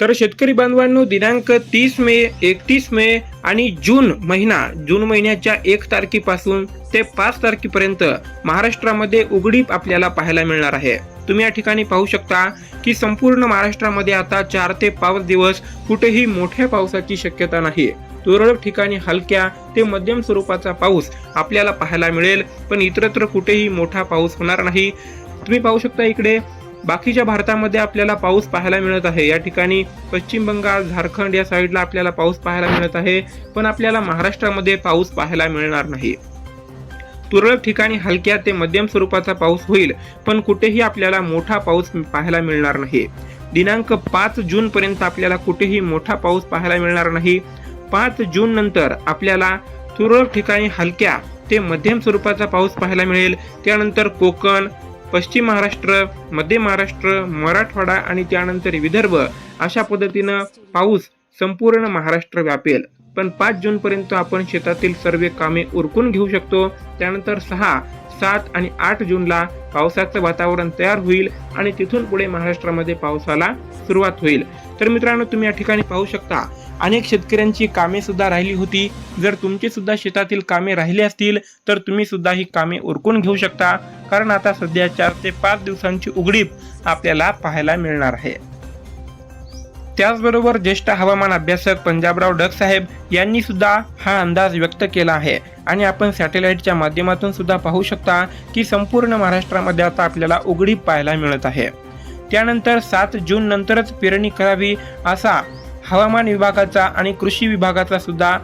तर शेतकरी बांधवांनो दिनांक तीस मे एकतीस मे आणि जून महिना जून महिन्याच्या एक तारखेपासून ते पाच तारखेपर्यंत महाराष्ट्रामध्ये उघडीप आपल्याला पाहायला मिळणार आहे. तुम्ही या ठिकाणी पाहू शकता की संपूर्ण महाराष्ट्रामध्ये आता चार ते पाच दिवस कुठेही मोठ्या पावसाची शक्यता नाही. तुरळक ठिकाणी हलक्या ते मध्यम स्वरूपाचा पाऊस आपल्याला पाहायला मिळेल पण इतरत्र कुठेही मोठा पाऊस होणार नाही. तुम्ही पाहू शकता इकडे बाकीच्या भारतामध्ये आपल्याला पाऊस पाहायला मिळत आहे. या ठिकाणी पश्चिम बंगाल झारखंड या साईडला आपल्याला पाऊस पाहायला मिळत आहे. पण आपल्याला महाराष्ट्रामध्ये पाऊस पाहायला मिळणार नाही. तुरळक ठिकाणी हलक्या ते मध्यम स्वरूपाचा पाऊस होईल पण कुठेही आपल्याला मोठा पाऊस पाहायला मिळणार नाही. दिनांक पाच जून पर्यंत आपल्याला कुठेही मोठा पाऊस पाहायला मिळणार नाही. पाच जून नंतर आपल्याला तुरळक ठिकाणी हलक्या ते मध्यम स्वरूपाचा पाऊस पाहायला मिळेल. त्यानंतर कोकण पश्चिम महाराष्ट्र मध्य महाराष्ट्र मराठवाडा आणि त्यानंतर विदर्भ अशा पद्धतीनं पाऊस संपूर्ण महाराष्ट्र व्यापेल. पण पाच जून पर्यंत आपण शेतातील सर्व कामे उरकून घेऊ शकतो. त्यानंतर सहा सात आणि आठ जूनला पावसाचं वातावरण तयार होईल आणि तिथून पुढे महाराष्ट्रामध्ये पावसाला सुरुवात होईल. तर मित्रांनो तुम्ही या ठिकाणी पाहू शकता अनेक शेतकऱ्यांची कामे सुद्धा राहिली होती. जर तुमची सुद्धा शेतातील कामे राहिली असतील तर तुम्ही सुद्धा ही कामे उरकून घेऊ शकता. कारण आता सध्या चार ते पाच दिवसांची उघडीप आपल्याला पाहायला मिळणार आहे. त्याचबरोबर ज्येष्ठ हवामान अभ्यासक पंजाबराव डग साहेब यांनी सुद्धा हा अंदाज व्यक्त केला आहे. आणि आपण सॅटेलाइटच्या माध्यमातून सुद्धा पाहू शकता की संपूर्ण महाराष्ट्रामध्ये आता आपल्याला उघडी पाहायला मिळत आहे. त्यानंतर सात जून नंतरच पेरणी करावी असा हवामान विभागाचा आणि कृषी विभागाचा सुद्धा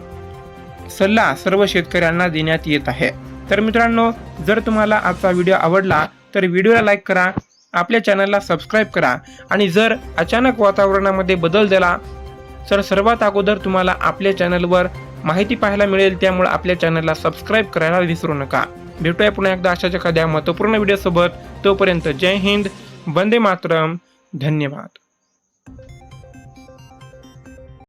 सल्ला सर्व शेतकऱ्यांना देण्यात येत आहे. तर मित्रांनो जर तुम्हाला आजचा व्हिडिओ आवडला तर व्हिडिओला लाईक करा आपल्या चॅनलला सबस्क्राईब करा आणि जर अचानक वातावरणामध्ये बदल झाला तर सर्वात अगोदर तुम्हाला आपल्या चॅनलवर माहिती पाहायला मिळेल त्यामुळे आपल्या चॅनलला सबस्क्राईब करायला विसरू नका. भेटूया पुन्हा एकदा अशाच एखाद्या महत्त्वपूर्ण व्हिडिओसोबत तोपर्यंत जय हिंद वंदे मातरम. धन्यवाद.